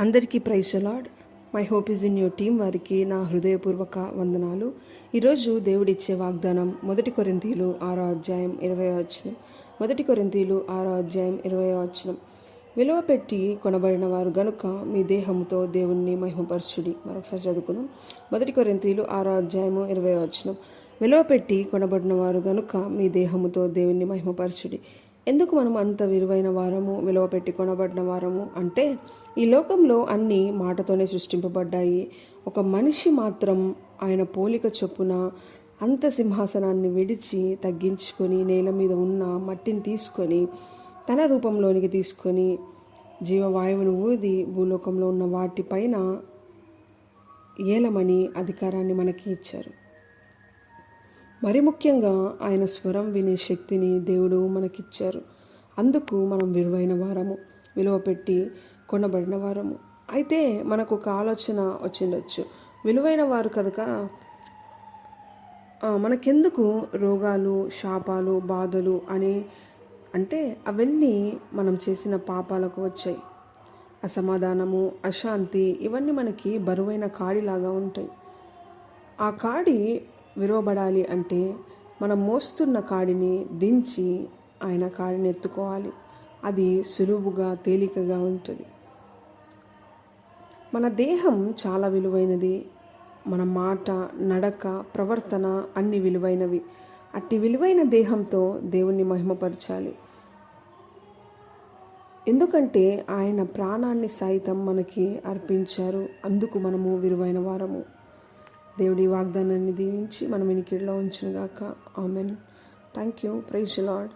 అందరికీ praise Lord my hope is in your team వారికి నా హృదయపూర్వక వందనాలు. ఈరోజు దేవుడిచ్చే వాగ్దానం మొదటి కొరింతీలు ఆరో అధ్యాయం ఇరవై వచనం. మొదటి కొరింతీలు ఆరో అధ్యాయం ఇరవై వచనం. విలువ పెట్టి కొనబడిన వారు గనుక మీ దేహముతో దేవుణ్ణి మహిమపరచుడి. మరొకసారి చదువుకుందాం. మొదటి కొరింతీలు ఆరో అధ్యాయము ఇరవై వచనం. విలువ పెట్టి కొనబడిన వారు గనుక మీ దేహముతో దేవుణ్ణి మహిమపరచుడి. ఎందుకు మనం అంత విలువైన వారము విలువ పెట్టి కొనబడిన వారము? అంటే ఈ లోకంలో అన్నీ మాటతోనే సృష్టింపబడ్డాయి. ఒక మనిషి మాత్రం ఆయన పోలిక చొప్పున అంత సింహాసనాన్ని విడిచి తగ్గించుకొని నేల మీద ఉన్న మట్టిని తీసుకొని తన రూపంలోనికి తీసుకొని జీవవాయువును ఊది భూలోకంలో ఉన్న వాటిపైన ఏలమని అధికారాన్ని మనకి ఇచ్చారు. మరి ముఖ్యంగా ఆయన స్వరం వినే శక్తిని దేవుడు మనకిచ్చారు. అందుకు మనం విలువైన వారము విలువ పెట్టి కొనబడిన వారము. అయితే మనకు ఒక ఆలోచన వచ్చిండొచ్చు. విలువైన వారు కనుక మనకెందుకు రోగాలు శాపాలు బాధలు అని అంటే అవన్నీ మనం చేసిన పాపాలకు వచ్చాయి. అసమాధానము అశాంతి ఇవన్నీ మనకి బరువైన కాడిలాగా ఉంటాయి. ఆ కాడి విరవబడాలి అంటే మనం మోస్తున్న కాడిని దించి ఆయన కాడిని ఎత్తుకోవాలి. అది సులువుగా తేలికగా ఉంటుంది. మన దేహం చాలా విలువైనది. మన మాట నడక ప్రవర్తన అన్ని విలువైనవి. అట్టి విలువైన దేహంతో దేవుణ్ణి మహిమపరచాలి. ఎందుకంటే ఆయన ప్రాణాన్ని సైతం మనకి అర్పించారు. అందుకు మనము విలువైన వారము. దేవుడి వాగ్దానాన్ని దీవించి మనం ఇనికిడిలో ఉంచునుగాక. Amen. Thank you praise Lord